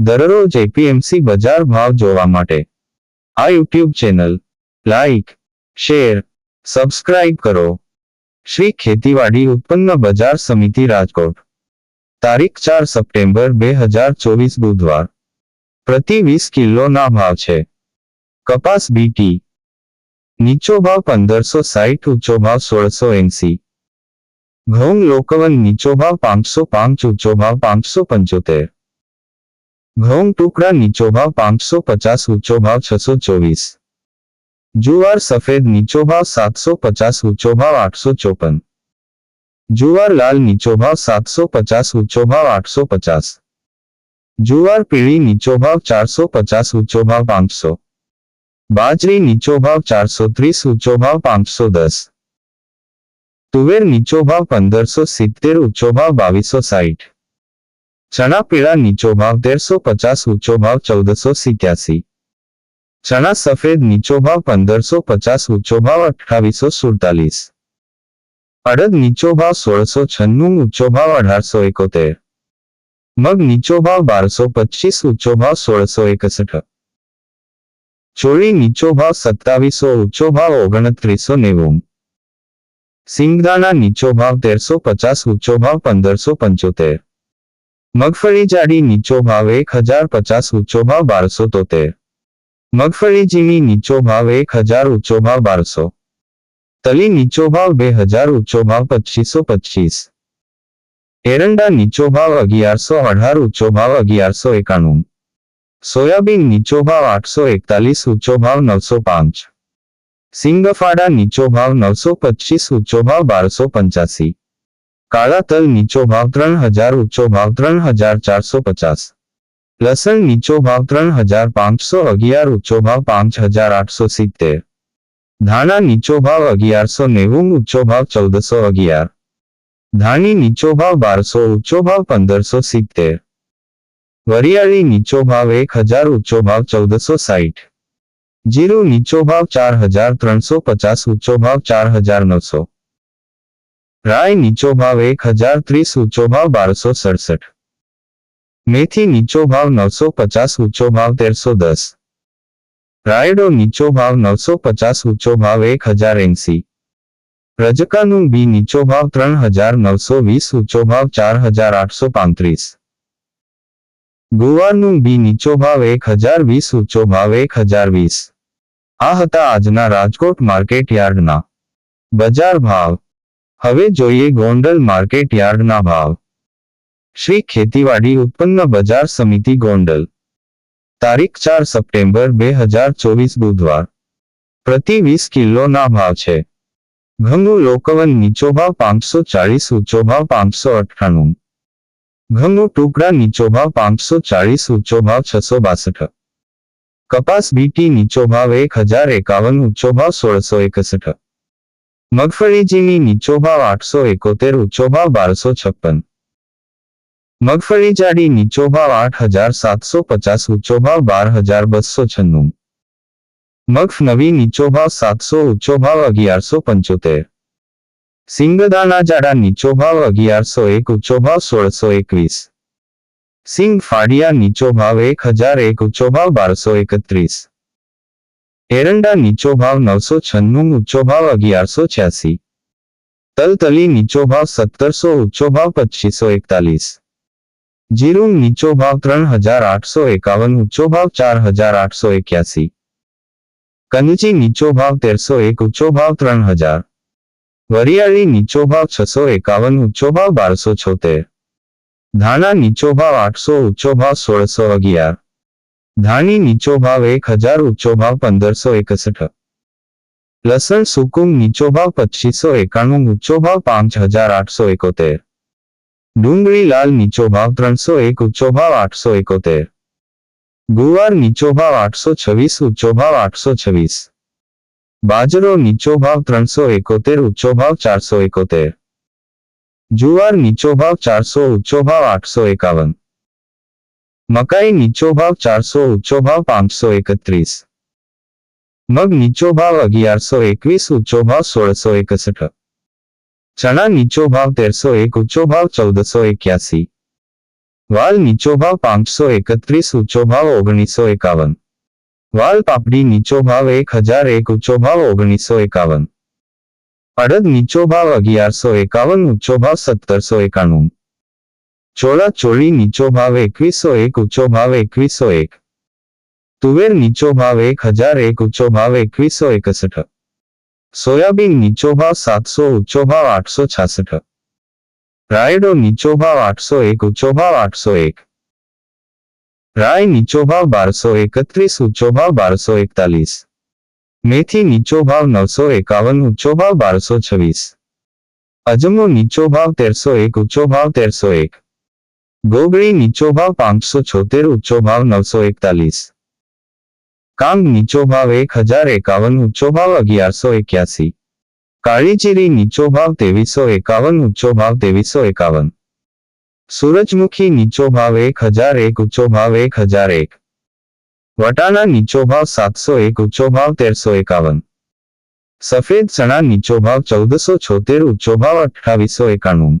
દરરોજ એપીએમસી બજાર ભાવ જોવા માટે. આ YouTube channel, like, share, subscribe કરો. શ્રી ખેતીવાડી ઉત્પન્ન બજાર સમિતિ રાજકોટ. તારીખ ચાર સપ્ટેમ્બર બે હજાર ચોવીસ બુધવાર. પ્રતિ વીસ કિલોના ભાવ છે. કપાસ બીટી નીચો ભાવ પંદરસો સાઠ ઊંચો ભાવ સોળસો એંસી. ઘઉં લોકવન નીચો ભાવ પાંચસો પાંચ, ઊંચો ભાવ પાંચસો પંચોતેર. ઘઉં ટુકડા નીચો ભાવ પાંચસો પચાસ, ઊંચો ભાવ છસો ચોવીસ. જુવાર સફેદ નીચો ભાવ સાતસો પચાસ, ઊંચો ભાવ આઠસો ચોપન. જુવાર લાલ નીચો ભાવ સાતસો પચાસ, ઊંચો ભાવ આઠસો પચાસ. જુવાર પીળી નીચો ભાવ ચારસો પચાસ, ઊંચો ભાવ પાંચસો. બાજરી નીચો ભાવ ચારસો ત્રીસ, ઊંચો ભાવ પાંચસો દસ. તુવેર નીચો ભાવ પંદરસો સિત્તેર, ઊંચો ભાવ બાવીસો સાઠ ચણા પીળા નીચો ભાવ તેરસો પચાસ ઊંચો ભાવ ચૌદસો સિત્યાસી ચણા સફેદ નીચો ભાવ પંદરસો પચાસ ઊંચો ભાવ અઠ્ઠાવીસો સુડતાલીસ અડદ નીચો ભાવ સોળસો છન્નું ઊંચો ભાવ અઢારસો એકોતેર મગ નીચો ભાવ બારસો પચીસ ઊંચો ભાવ સોળસો એકસઠ ચોળી નીચો ભાવ સત્તાવીસો ઊંચો ભાવ ઓગણત્રીસો નેવું સિંગદાણા નીચો ભાવ તેરસો પચાસ ઊંચો ભાવ પંદરસો પંચોતેર મગફળી જાડી નીચો ભાવ એક હજાર પચાસ ઊંચો ભાવ બારસો તોતેર મગફળી ઝીણી નીચો ભાવ એક હજાર ઊંચો ભાવ બારસો તલી નીચો ભાવ બે હજાર ઊંચો ભાવ પચીસો પચીસ એરંડા નીચો ભાવ અગિયારસો અઢાર ઊંચો ભાવ અગિયારસો એકાણું સોયાબીન નીચો ભાવ આઠસો એકતાલીસ ઊંચો ભાવ નવસો પાંચ સિંગફાડા નીચો ભાવ નવસો પચીસ ઊંચો ભાવ બારસો પંચ્યાસી કાળા તલ નીચો ભાવ ત્રણ હજાર ઊંચો ભાવ ત્રણ હજાર ચારસો પચાસ લસણ નીચો ભાવ ત્રણ હજાર પાંચસો અગિયાર ઊંચો ભાવ પાંચ હજાર આઠસો સિત્તેર ધાણા નીચો ભાવ અગિયારસો નેવું ઊંચો ભાવ ચૌદસો અગિયાર ધાણી નીચો ભાવ બારસો ઊંચો ભાવ પંદરસો સિત્તેર વરિયાળી નીચો ભાવ એક હજાર ઊંચો ભાવ ચૌદસો સાઠ જીરું નીચો ભાવ ચાર હજાર ત્રણસો પચાસ ઊંચો ભાવ ચાર હજાર નવસો રાય નીચો ભાવ એક હજાર ત્રીસ, ઊંચો ભાવ બારસો સડસઠ. મેથી નીચો ભાવ નવસો પચાસ, ઊંચો ભાવ તેરસો દસ. રાયડો નીચો ભાવ નવસો પચાસ, ઊંચો ભાવ એક હજાર એંસી. રજકાનું બી નીચો ભાવ ત્રણ હજાર નવસો વીસ, ઊંચો ભાવ ચાર હજાર આઠસો પાંત્રીસ. ગુવારનું બી નીચો ભાવ એક હજાર વીસ, ઊંચો ભાવ એક હજાર વીસ. આ હતા આજના રાજકોટ માર્કેટ યાર્ડના બજાર ભાવ. હવે જોઈએ ગોંડલ માર્કેટ યાર્ડના ભાવ. શ્રી ખેતીવાડી ઉત્પન્ન બજાર સમિતિ ગોંડલ. તારીખ ચાર સપ્ટેમ્બર બે હજાર ચોવીસ બુધવાર. પ્રતિ વીસ કિલોના ભાવ છે. ઘઉં લોકવન નીચો ભાવ પાંચસો ચાળીસ, ઊંચો ભાવ પાંચસો અઠ્ઠાણું. ઘઉં ટુકડા નીચો ભાવ પાંચસો ચાળીસ, ઊંચો ભાવ છસો બાસઠ. કપાસ બીટી નીચો ભાવ એક હજાર એકાવન, ઊંચો ભાવ સોળસો એકસઠ. મગફળી ઝીણી નીચો ભાવ આઠસો એકોતેર ઊંચો ભાવ બારસો છપ્પન મગફળી જાડી નીચો ભાવ આઠ હજાર સાતસો પચાસ ઊંચો ભાવ બાર હજાર બસો છન્નું મગ નવી નીચો ભાવ સાતસો ઊંચો ભાવ અગિયારસો પંચોતેર સિંગદાણા જાડા નીચો ભાવ અગિયારસો એક ઊંચો ભાવ સોળસો એકવીસ સિંગ ફાડિયા નીચો ભાવ એક હજાર એક ઊંચો ભાવ બારસો એકત્રીસ એરંડા નીચો ભાવ નવસો છન્નું ઊંચો ભાવ અગિયારસો છ્યાસી તલતલી નીચો ભાવ સત્તરસો ઊંચો ભાવ પચીસો એકતાલીસ જીરું નીચો ભાવ ત્રણ હજાર આઠસો એકાવન ઊંચો ભાવ ચાર હજાર આઠસો એક્યાસી કંજી નીચો ભાવ તેરસો એક ઊંચો ભાવ ત્રણ હજાર વરિયાળી નીચો ભાવ છસો એકાવન ઊંચો ભાવ બારસો છોતેર ધાણા નીચો ભાવ આઠસો ઊંચો ભાવ સોળસો અગિયાર ધાણી નીચો ભાવ એક હજાર ઊંચો ભાવ પંદરસો એકસઠ લસણ સુકુમ નીચો ભાવ પચીસો એકાણું ઊંચો ભાવ પાંચ હજાર આઠસો એકોતેર ડુંગળી લાલ નીચો ભાવ ત્રણસો એક ઊંચો ભાવ આઠસો એકોતેર ગુવાર નીચો ભાવ આઠસો છવ્વીસ ઊંચો ભાવ આઠસો છવ્વીસ બાજરો નીચો ભાવ ત્રણસો એકોતેર ઊંચો ભાવ ચારસો એકોતેર જુવાર નીચો ભાવ ચારસો ઊંચો ભાવ આઠસો એકાવન મકાઈ નીચો ભાવ ચારસો ઊંચો ભાવ પાંચસો એકત્રીસ મગ નીચો ભાવ અગિયારસો એકવીસ ઊંચો ભાવ સોળસો એકસઠ ચણા નીચો ભાવ તેરસો એક ઊંચો ભાવ ચૌદસો એક્યાસી વાલ નીચો ભાવ પાંચસો એકત્રીસ ઊંચો ભાવ ઓગણીસો એકાવન વાલ પાપડી નીચો ભાવ એક હજાર એક ઊંચો ભાવ ઓગણીસો એકાવન અડદ નીચો ભાવ અગિયારસો એકાવન ઊંચો ભાવ સત્તરસો એકાણું ચોળા ચોળી નીચો ભાવ એકવીસો એક, ઊંચો ભાવ એકવીસો એક. તુવેર નીચો ભાવ એક હજાર એક, ઊંચો ભાવ એકવીસો એકસઠ. સોયાબીન નીચો ભાવ સાતસો, ઊંચો ભાવ આઠસો છાસઠ. રાયડો નીચો ભાવ આઠસો એક, ઊંચો ભાવ આઠસો એક. રાય નીચો ભાવ બારસો એકત્રીસ, ઊંચો ભાવ બારસો એકતાલીસ. મેથી નીચો ભાવ નવસો એકાવન, ઊંચો ભાવ બારસો છવ્વીસ. અજમો નીચો ભાવ તેરસો એક, ઊંચો ભાવ તેરસો એક. ગોગળી નીચો ભાવ પાંચસો છોતેર ઊંચો ભાવ નવસો એકતાલીસ. કાંગ નીચો ભાવ એક હજાર એકાવન ઊંચો ભાવ અગિયારસો એક્યાસી. કાળીચીરી નીચો ભાવ ત્રેવીસો એકાવન ઊંચો ભાવ ત્રેવીસો એકાવન. સૂરજમુખી નીચો ભાવ એક હજાર એક ઊંચો ભાવ એક હજાર એક. વટાણા નીચો ભાવ સાતસો એક ઊંચો ભાવ તેરસો એકાવન. સફેદ ચણા નીચો ભાવ ચૌદસો છોતેર ઊંચો ભાવ અઠાવીસો એકાણું.